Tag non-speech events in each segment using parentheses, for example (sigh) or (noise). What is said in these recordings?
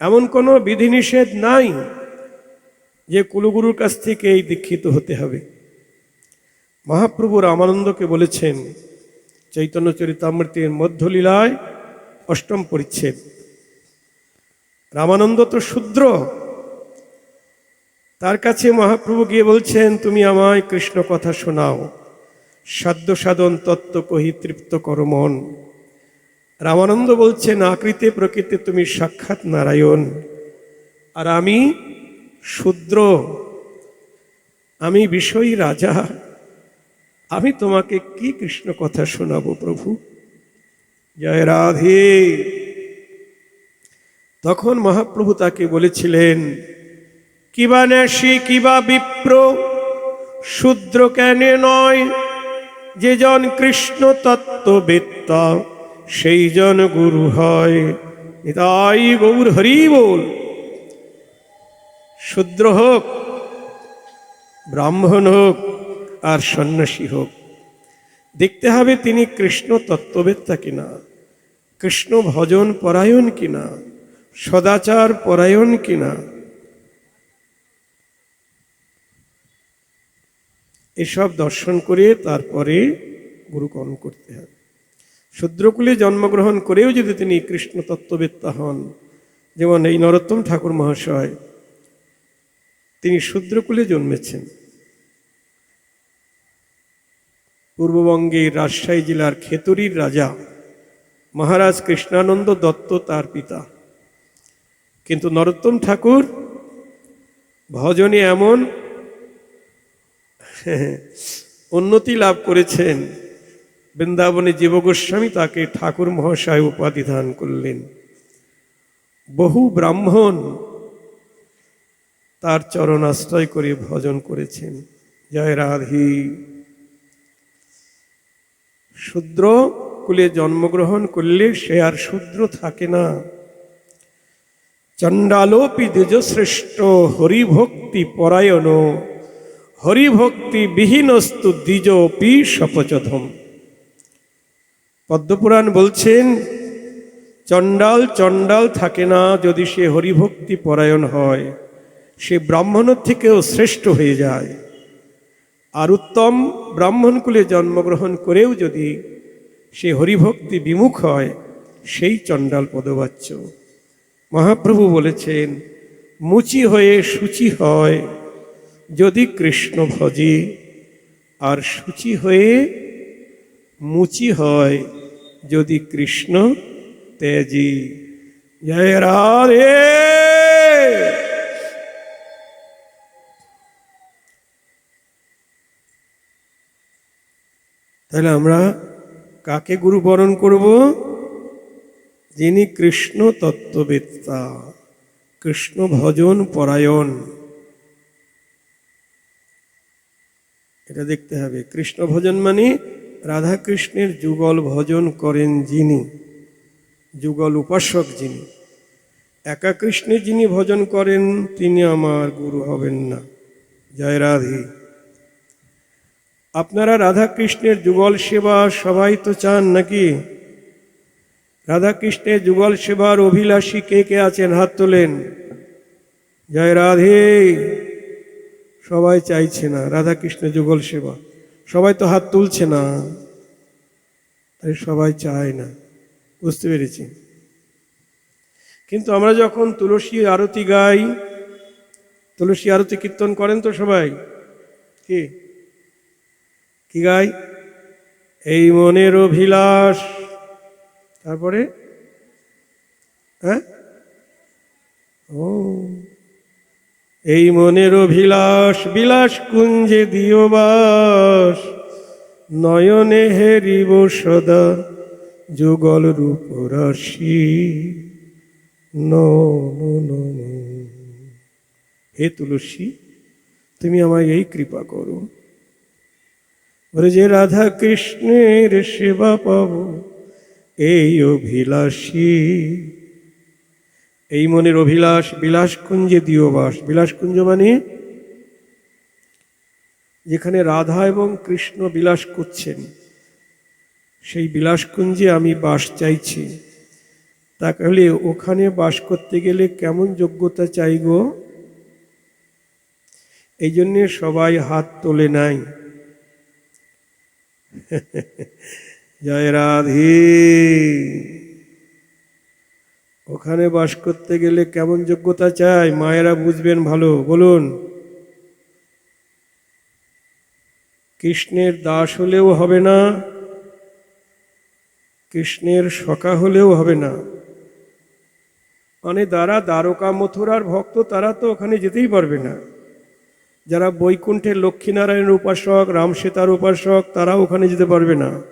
এমন কোনো বিধিনিষেধ নাই যে কুলগুরুর কাছ থেকে এই দীক্ষিত হতে হবে। মহাপ্রভু রামানন্দকে বলেছেন, চৈতন্য চরিতামৃতের মধ্যলীলায় অষ্টম পরিচ্ছেদ। রামানন্দ তো শূদ্র। তার কাছে মহাপ্রভু গিয়ে বলছেন, তুমি আমায় কৃষ্ণ কথা শোনাও। সাধ্য সাধন তত্ত্ব কহি তৃপ্ত কর মন। রামানন্দ বলছেন আকৃতে প্রকৃতি তুমি সাক্ষাৎ নারায়ণ। আর আমি শূদ্র। আমি বিষয়ী রাজা। আমি তোমাকে কি কৃষ্ণ কথা শোনাবো প্রভু? জয় রাধে। তখন মহাপ্রভু তাকে বলেছিলেন কিবা ন্যাসী কিবা বিপ্র? শূদ্র কেনে নয়। যে জন কৃষ্ণ তত্ত্ববেত্তা। সেই জন গুরু হয়। তাই গৌর হরি বল। শূদ্র হোক, ব্রাহ্মণ হোক, আর সন্ন্যাসী হোক, দেখতে হবে তিনি কৃষ্ণ তত্ত্ববেত্তা কিনা, কৃষ্ণ ভজন পরায়ণ কিনা, সদাচার পরায়ণ কিনা। এসব দর্শন করে তারপরে গুরুকরণ করতে হবে। শূদ্রকুলে জন্মগ্রহণ করেও যদি তিনি কৃষ্ণ তত্ত্ববেত্তা হন, যেমন এই নরোত্তম ঠাকুর মহাশয়, তিনি শূদ্রকুলে জন্মেছেন। পূর্ববঙ্গের রাজশাহী জেলার খেতরির রাজা মহারাজ কৃষ্ণানন্দ দত্ত তার পিতা। কিন্তু নরোত্তম ঠাকুর ভজনে এমন উন্নতি লাভ করেছেন বৃন্দাবনে জীবগোস্বামী তাকে ঠাকুর মহাশয় উপাধি দান করলেন। বহু ব্রাহ্মণ তার চরণ আশ্রয় করে ভজন করেছেন। জয় রাধি। শূদ্র কুলে জন্মগ্রহণ করলে সে আর শূদ্র থাকে না। চণ্ডালোপি দ্বিজশ্রেষ্ঠ হরিভক্তি পরায়ণ। হরিভক্তি বিহীনস্তু দ্বিজপি সপচধম পদ্মপুরাণ বলছেন, চণ্ডাল চণ্ডাল থাকে না যদি সে হরিভক্তি পরায়ণ হয়। সে ব্রাহ্মণের থেকেও শ্রেষ্ঠ হয়ে যায়। আর উত্তম ব্রাহ্মণকুলে জন্মগ্রহণ করেও যদি সে হরিভক্তি বিমুখ হয়, সেই চণ্ডাল পদবাচ্য। মহাপ্রভু বলেছেন, মুচি হয়ে সূচি হয় যদি কৃষ্ণ ভজে, আর সূচি হয়ে মুচি হয় যদি কৃষ্ণ তেজি। জয় রাধে। তাহলে আমরা কাকে গুরু বরণ করব? যিনি কৃষ্ণ তত্ত্ববেত্তা, কৃষ্ণ ভজন পরায়ণ। এটা দেখতে হবে। কৃষ্ণ ভজন মানে রাধা কৃষ্ণের যুগল ভজন করেন যিনি, যুগল উপাসক যিনি। একা কৃষ্ণের যিনি ভজন করেন, তিনি আমার গুরু হবেন না। জয় রাধে। আপনারা রাধা কৃষ্ণের যুগল সেবা সবাই তো চান নাকি? রাধা কৃষ্ণের যুগল সেবার অভিলাষী কে কে আছেন? হাত তোলেন। জয় রাধে। সবাই চাইছে না রাধা কৃষ্ণ যুগল সেবা। সবাই তো হাত তুলছে না। তাই সবাই চায় না। বুঝতে পেরেছি। কিন্তু আমরা যখন তুলসী আরতি গাই, তুলসী আরতি কীর্তন করেন তো সবাই? কি? কি গাই? এই মনের অভিলাষ। তারপরে? হ্যাঁ? ও। এই মনের অভিলাষ, বিলাস কুঞ্জে দিও বাস। নয়নে হেরিব সদা যুগল রূপ রাশি হে তুলসী, তুমি আমায় এই কৃপা করো। বলে যে রাধা কৃষ্ণের সেবা পাব, এই অভিলাষী। এই মনের অভিলাষ, বিলাসকুঞ্জে দিও বাস বিলাসকুঞ্জ মানে? যেখানে রাধা এবং কৃষ্ণ বিলাস করছেন। সেই বিলাসকুঞ্জে আমি বাস চাইছি। তাহলে ওখানে বাস করতে গেলে কেমন যোগ্যতা চাই গো? এই জন্যে সবাই হাত তোলে নাই। (laughs) জয় রাধে। ওখানে বাস করতে গেলে কেমন যোগ্যতা চাই? মায়েরা বুঝবেন ভালো। বলুন। কৃষ্ণের দাস হলেও হবে না, কৃষ্ণের সখা হলেও হবে না। মানে যারা দ্বারকা মথুরার ভক্ত, তারা তো ওখানে যেতেই পারবে না। যারা বৈকুণ্ঠের লক্ষ্মীনারায়ণের উপাসক রামসীতার উপাসক, তারা ওখানে যেতে পারবে না।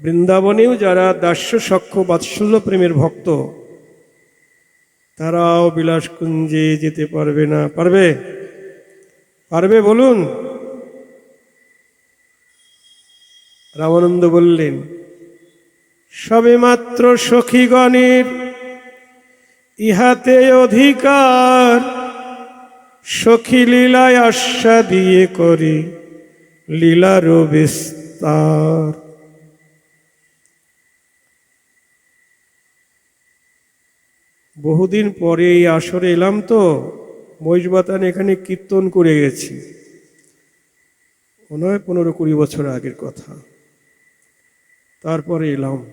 বৃন্দাবনেও যারা দাস্য সক্ষ বাৎসল্য প্রেমের ভক্ত তারাও বিলাসকুঞ্জে যেতে পারবে না। পারবে? পারবে বলুন? রামানন্দ বললেন, সবে মাত্র সখীগণের ইহাতে অধিকার। সখী লীলায় আশা দিয়ে করে লীলারও বিস্তার। বহুদিন পরে এই আসরে এলাম তো, মহিষবাতান এখানে কীর্তন করে গেছি। মনে হয় পনেরো কুড়ি বছর আগের কথা। তারপরে এলাম।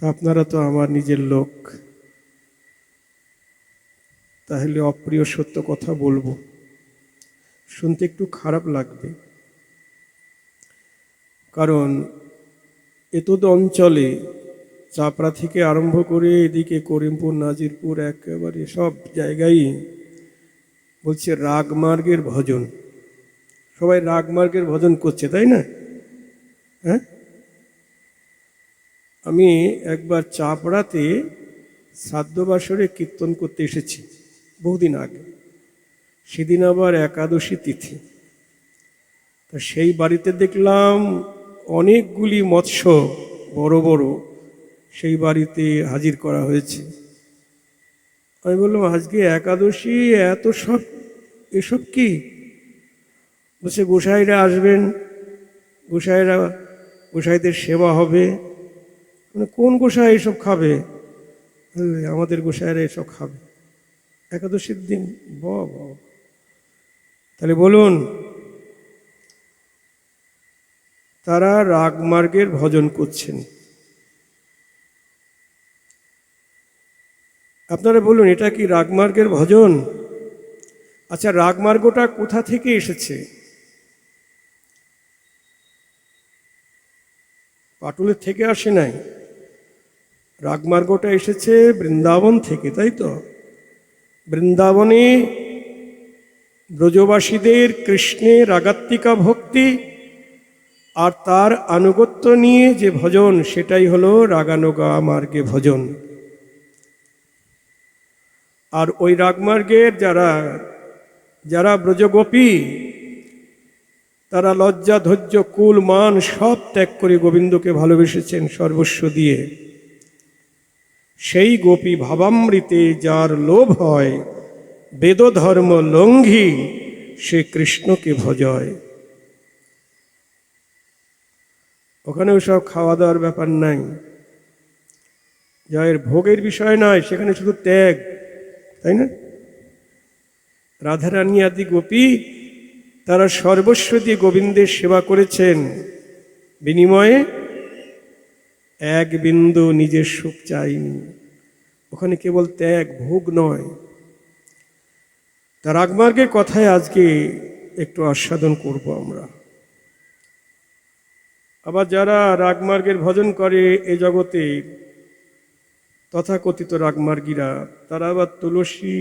তা আপনারা তো আমার নিজের লোক। তাহলে অপ্রিয় সত্য কথা বলব। শুনতে একটু খারাপ লাগবে। কারণ এতদ অঞ্চলে চাপড়া থেকে আরম্ভ করে এদিকে করিমপুর, নাজিরপুর, একেবারে সব জায়গায় বলছে রাগমার্গের ভজন। সবাই রাগমার্গের ভজন করছে, তাই না? হ্যাঁ? আমি একবার চাপড়াতে শ্রাদ্ধবাসরে কীর্তন করতে এসেছি, বহুদিন আগে। সেদিন আবার একাদশী তিথি। তা সেই বাড়িতে দেখলাম অনেকগুলি মৎস্য বড় বড় সেই বাড়িতে হাজির করা হয়েছে। আমি বললাম, আজকে একাদশী, এত সব, এসব কি? বলছে, গোসাইরা আসবেন, গোসাইরা, গোসাইদের সেবা হবে। মানে কোন গোসাই এসব খাবে? আমাদের গোসাইরা এসব খাবে। একাদশীর দিন ব। তাহলে বলুন, তারা রাগমার্গের ভজন করছেন। আপনারা বলুন, এটা কি রাগমার্গের ভজন? আচ্ছা রাগমার্গটা কোথা থেকে এসেছে? পাটুলের থেকে আসে নাই। রাগমার্গটা এসেছে বৃন্দাবন থেকে, তাই তো? বৃন্দাবনে ব্রজবাসীদের কৃষ্ণের রাগাত্মিকা ভক্তি আর তার আনুগত্য নিয়ে যে ভজন, সেটাই হলো রাগানুগা মার্গে ভজন। আর ওই রাগমার্গের যারা যারা ব্রজগোপী, তারা লজ্জা, ধৈর্য, কুল, মান সব ত্যাগ করে গোবিন্দকে ভালোবেসেছেন সর্বস্ব দিয়ে। সেই গোপী ভাবামৃতে যার লোভ হয়, বেদধর্ম লঙ্ঘি, সে কৃষ্ণকে ভজয়। ওখানে সব খাওয়া দাওয়ার ব্যাপার নাই। জয়ের ভোগের বিষয় নয়, সেখানে শুধু ত্যাগ। তাই না? রাধারানী আদি গোপী তারা সর্বস্ব দিয়ে গোবিন্দের সেবা করেছেন। বিনিময়ে এক বিন্দু নিজের সুখ চাইনি। ওখানে কেবল ত্যাগ, ভোগ নয়। তার রাগমার্গের কথায় আজকে একটু আস্বাদন করব আমরা। আবার যারা রাগমার্গের ভজন করে এ জগতে তথাকথিত রাগমার্গীরা, তারা আবার তুলসী,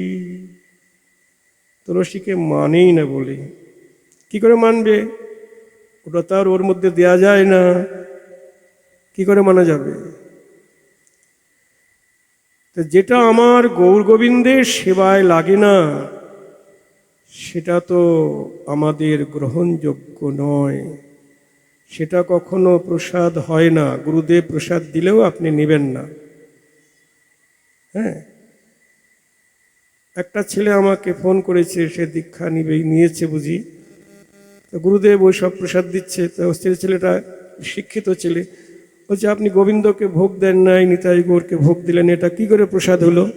তুলসীকে মানেই না বলে। কি করে মানবে? ওটা তো আর ওর মধ্যে দেয়া যায় না। কি করে মানা যাবে? তো যেটা আমার গৌর গোবিন্দের সেবায় লাগে না, সেটা তো আমাদের গ্রহণযোগ্য নয়। সেটা কখনো প্রসাদ হয় না। গুরুদেব প্রসাদ দিলেও আপনি নেবেন না। হ্যাঁ। একটা ছেলে আমাকে ফোন করেছে, সে দীক্ষা নিবে, নিয়েছে বুঝি। তো গুরুদেব ওই সব প্রসাদ দিচ্ছে। তো ছেলে ছেলেটা শিক্ষিত ছেলে। বলছে, আপনি গোবিন্দকে ভোগ দেন নাই, নিতাই গৌরকে ভোগ দিলেন। এটা কি করে প্রসাদ হলো?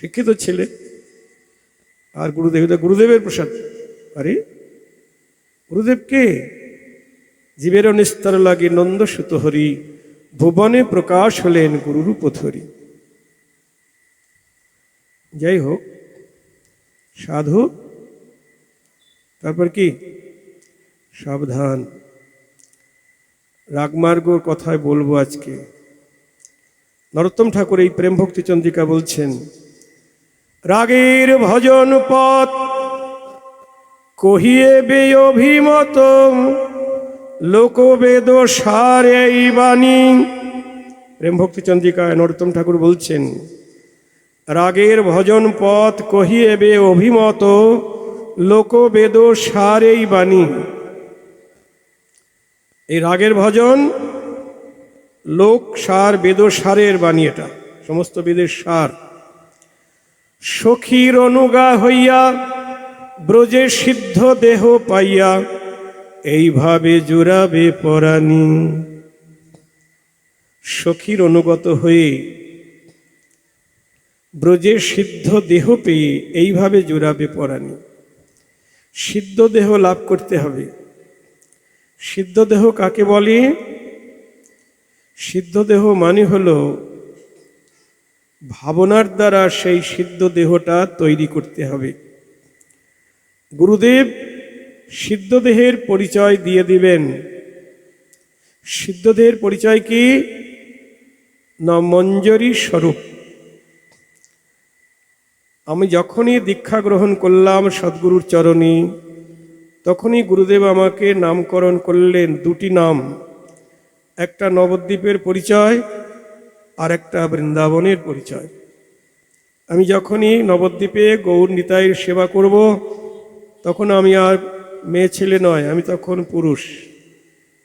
শিক্ষিত ছেলে। আর গুরুদেব, এটা গুরুদেবের প্রসাদ। আরে, গুরুদেব কে? জীবের নিস্তার লাগে নন্দ হরি, ভুবনে প্রকাশ হলেন গুরুরূপ যাই হোক, সাধু, তারপর কি? সাবধান। রাগমার্গর কথায় বলব আজকে। নরোত্তম ঠাকুর এই প্রেম ভক্তি চন্দ্রিকা বলছেন, রাগের ভজন পথ কহিয়ে বে অভিমত লোকবেদ সার এই বাণী। প্রেম ভক্তি চন্দ্রিকায় নরোত্তম ঠাকুর বলছেন রাগের ভজন পথ কহিয়ে বে অভিমত লোকবেদ সার এই বাণী। এই রাগের ভজন, লোক সার বেদ সারের বাণী এটা, সমস্ত বেদের সার। সখীর অনুগা হইয়া, ব্রজে সিদ্ধ দেহ পাইয়া, এইভাবে জোড়াবে পরাণী। সখীর অনুগত হয়ে ব্রজে সিদ্ধ দেহ পেয়ে এইভাবে জোড়াবে পরাণী। সিদ্ধ দেহ লাভ করতে হবে। সিদ্ধ দেহ কাকে বলে? সিদ্ধ দেহ মানে হলো ভাবনার দ্বারা সেই সিদ্ধ দেহটা তৈরি করতে হবে। গুরুদেব সিদ্ধ দেহের পরিচয় দিয়ে দিবেন সিদ্ধ দেহের পরিচয় কি? না মঞ্জরি স্বরূপ। আমি যখনই দীক্ষা গ্রহণ করলাম সদ্গুরুর চরণী, তখনই গুরুদেব আমাকে নামকরণ করলেন দুটি নাম। একটা নবদ্বীপের পরিচয় আর একটা বৃন্দাবনের পরিচয়। আমি যখনই নবদ্বীপে গৌর নিতাইয়ের সেবা করব, তখন আমি আর মেয়ে ছেলে নয়, আমি তখন পুরুষ।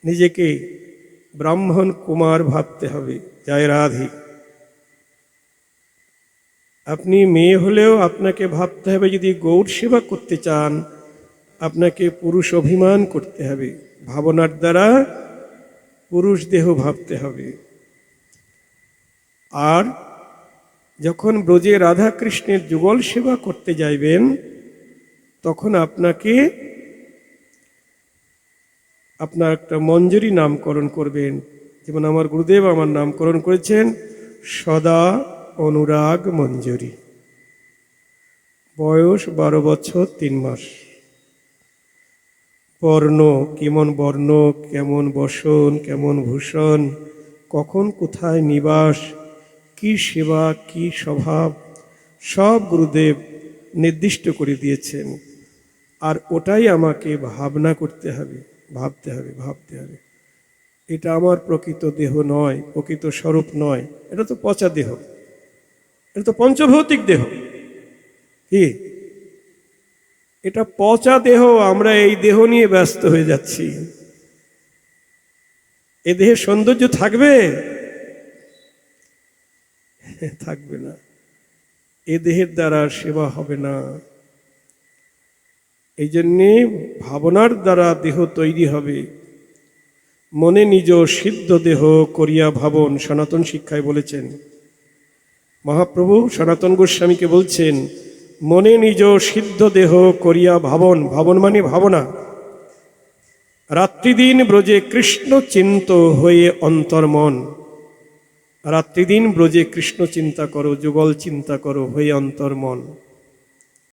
নিজেকে ব্রাহ্মণ কুমার ভাবতে হবে। জয় রাধি। আপনি মেয়ে হলেও আপনাকে ভাবতে হবে যদি গৌর সেবা করতে চান, আপনাকে পুরুষ অভিমান করতে হবে। ভাবনার দ্বারা পুরুষ দেহ ভাবতে হবে। আর যখন ব্রজে রাধা কৃষ্ণের যুগল সেবা করতে যাইবেন, তখন আপনাকে আপনার একটা মঞ্জুরি নামকরণ করবেন। যেমন আমার গুরুদেব আমার নামকরণ করেছেন, সদা অনুরাগ মঞ্জুরি। বয়স বারো বছর, তিন মাস। বর্ণ, কেমন বর্ণ, কেমন বসন, কেমন ভূষণ, কখন কোথায় নিবাস, কি সেবা, কি স্বভাব, সব গুরুদেব নির্দিষ্ট করে দিয়েছেন। আর ওটাই আমাকে ভাবনা করতে হবে, ভাবতে হবে ভাবতে হবে। এটা আমার প্রকৃত দেহ নয়, প্রকৃত স্বরূপ নয়, এটা তো পচা দেহ। এটা তো পঞ্চভৌতিক দেহ। কি? এটা পচা দেহ, আমরা এই দেহ নিয়ে ব্যস্ত হয়ে যাচ্ছি। এ দেহের সৌন্দর্য থাকবে? থাকবে না। এ দেহের দ্বারা সেবা হবে না। এই জন্যে ভাবনার দ্বারা দেহ তৈরি হবে। মনে নিজ সিদ্ধ দেহ করিয়া ভাবন, সনাতন শিক্ষায় বলেছেন। মহাপ্রভু সনাতন গোস্বামীকে বলছেন, মনে নিজ সিদ্ধ দেহ করিয়া ভাবন ভাবন মানে ভাবনা। রাত্রিদিন ব্রজে কৃষ্ণ চিন্ত হয়ে অন্তর্মন রাত্রিদিন ব্রজে কৃষ্ণ চিন্তা করো, যুগল চিন্তা করো, হয়ে অন্তর্মন